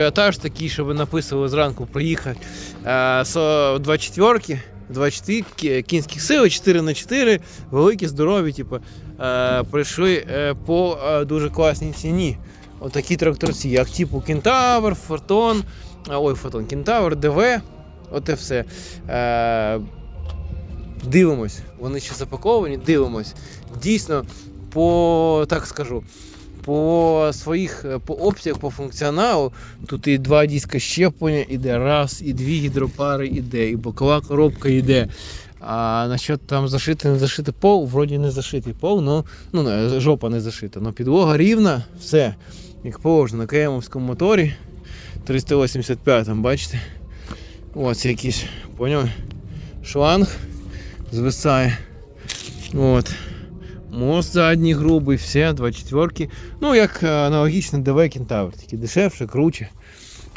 Ажіотаж такий, щоб написували зранку проїхати е, со 24 24 кі- кінських сил, 4 на 4 великі, здорові, типу, е, прийшли е, по е, дуже класній ціні. Отакі тракторці, як типу Кентавр, Фотон, а, ой, Фотон, Кентавр, ДВ, оте все. Дивимось, вони ще запаковані, дивимось. Дійсно, по так скажу, по своїх е, по обсягах, по функціоналу, тут і два диска щеплення, іде раз, і дві гідропари іде, і бокова коробка йде. А насчет там зашити, не зашити пол, вроді не зашитий пол, но, ну жопа не зашита. Но підлога рівна, все. Як положено на КМовському моторі 385 бачите? Ось якийсь, поняли? Шланг звисає. От. Мост задній грубий, все, 24 Ну, як е, аналогічно ДВ Кентавр, тільки дешевше, круче.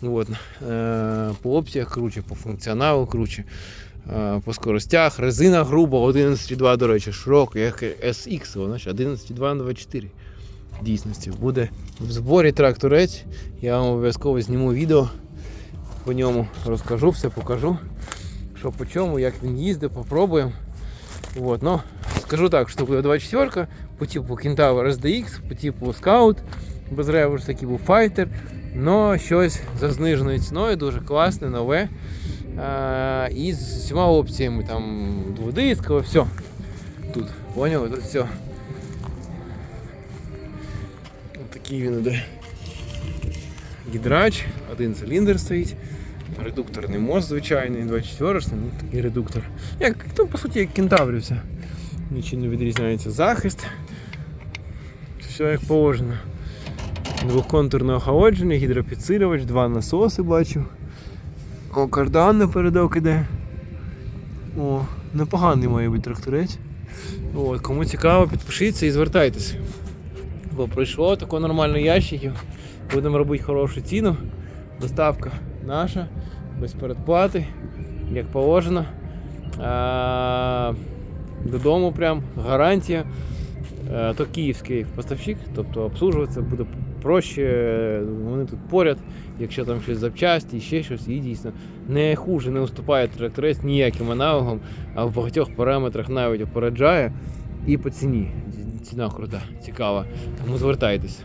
От. Е, По обсягах круче, по функціоналу круче. Е, По скоростях. Резина груба 11,2, до речі, широка, як SX, вона ж 11,2 на 24. В дійсності буде в зборі тракторець. Я вам обов'язково зніму відео по ньому, розкажу, все покажу. Що по чому, як він їздить, попробуємо. Вот, ну, скажу так, що буде 24 по типу Kentaur SDX, по типу Scout, без реверсу такий був Fighter, но щось за зниженою ціною, дуже класне, нове. А, і з всіма опціями, там дводискове, все. Тут, поняли? Тут все. Такий він іде. Гідрач, один циліндр стоїть. Редукторний мост звичайний, 24 ну такий редуктор. Як, ну, по суті, як кентаврівся. Нічим не відрізняється захист. Все як положено. Двохконтурне охолодження, гідропідсилювач, два насоси бачу. О, кардан напередок іде. О, непоганий має бути тракторець. От, кому цікаво, підпишіться і звертайтеся. Бо прийшло тако нормально ящиків. Будемо робити хорошу ціну. Доставка наша, без передплати, як положено. А, додому прям гарантія. То київський поставщик, тобто обслужуватися буде проще. Вони тут поряд, якщо там щось запчасті, ще щось, і дійсно не хуже, не уступає тракторець ніяким аналогом, а в багатьох параметрах навіть опереджає і по ціні. Ціна крута, цікава. Тому звертайтесь.